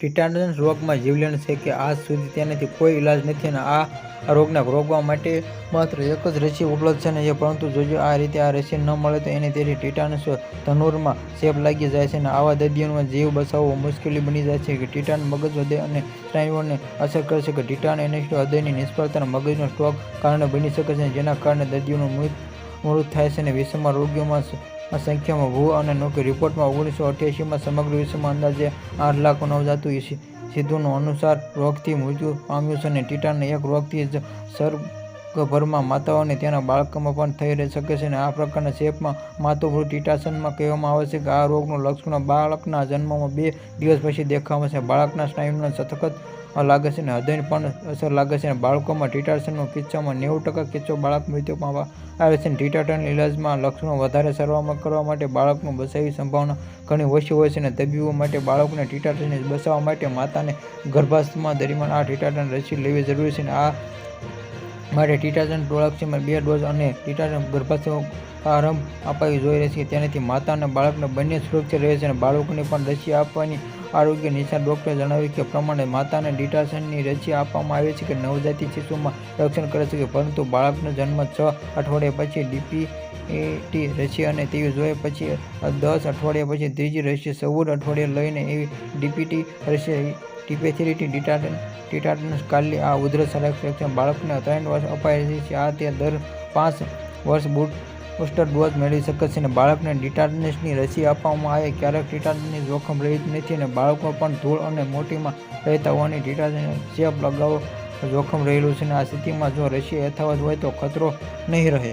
ટીટાનસ રોગમાં જીવલેણ છે કે આજ સુધી તેનાથી કોઈ ઇલાજ નથી અને આ રોગને રોકવા માટે માત્ર એક જ રસી ઉપલબ્ધ છે ને એ પરંતુ જોજો આ રીતે આ રસી ન મળે તો એને તેથી ટીટાનસ ધનુરમાં ચેપ લાગી જાય છે અને આવા દર્દીઓનો જીવ બચાવવો મુશ્કેલી બની જાય છે કે ટીટાન મગજ હૃદય અને સ્નાયુઓને અસર કરે છે કે ટીટાન એનેસ્ટો હૃદયની નિષ્ફળતા મગજનો સ્ટ્રોક કારણે બની શકે છે જેના કારણે દર્દીઓનું મૃત મૃત થાય છે અને વિશ્વમાં રોગીઓમાં સંખ્યામાં ભૂ અને નોકી રિપોર્ટમાં ઓગણીસો અઠ્યાસીમાં સમગ્ર વિશ્વમાં અંદાજે આઠ લાખ નવજાતું સિદ્ધુનો અનુસાર રોગથી મૃત્યુ પામ્યું છે અને ટીટાન એક રોગથી જ સર્ગભરમાં માતાઓ અને તેના બાળકોમાં પણ થઈ રહી શકે છે અને આ પ્રકારના ચેપમાં માતૃભૂ ટીટાસનમાં કહેવામાં આવે છે કે આ રોગનું લક્ષણ બાળકના જન્મમાં બે દિવસ પછી દેખાવા છે. બાળકના સ્નાયુના સખત લાગે છે અને હૃદયને પણ અસર લાગે છે અને બાળકોમાં ટીટાસનનો કિસ્સામાં નેવું ટકા કિસ્સો બાળક મૃત્યુ પામવા આવે છે અને ટીટાટન ઇલાજમાં લક્ષણો વધારે સરવામાં કરવા માટે બાળકનું બચાવી સંભાવના ઘણી ઓછી હોય છે અને તબીબો માટે બાળકને ટીટાટનને બચાવવા માટે માતાને ગર્ભાસ્થમાં દરમિયાન આ ટીટાટન રસી લેવી જરૂરી છે અને આ માટે ટીટાજન ડોળાક્ષીમાં બે ડોઝ અને ટીટાજન ગર્ભાશય આરંભ અપાવી જોઈ છે. તેનાથી માતા અને બાળકને બંને સુરક્ષિત રહે છે અને બાળકોને પણ રસી આપવાની આરોગ્ય નિષ્ણાત ડૉક્ટરે જણાવ્યું કે, પ્રમાણે માતાને ડિટાશનની રસી આપવામાં આવે છે કે, નવજાતિ શિશુમાં રક્ષણ કરે છે પરંતુ બાળકનો જન્મ છ અઠવાડિયા પછી ડીપીટી રસી અને તેવી જોઈએ પછી દસ અઠવાડિયા પછી ત્રીજી રસી, ચૌદ અઠવાડિયા લઈને એવી ડીપીટી રસી ટીપેથેરિટી ડિટાટન ટીટાટનસ કાલી આ ઉધરસ સંરક્ષણ બાળકને ત્રણ વર્ષ અપાય છે. આ તે દર પાંચ વર્ષ બુટ બુસ્ટર ડોઝ મેળવી શકે છે અને બાળકને ટીટાટનસની રસી આપવામાં આવે. ક્યારેક ટીટાટનની જોખમ રહી નથી અને બાળકો પણ ધૂળ અને મોટીમાં રહેતા હોવાની ટીટાટન ચેપ લગાવવા જોખમ રહેલું છે અને આ સ્થિતિમાં જો રસી યથાવત હોય તો ખતરો નહીં રહે.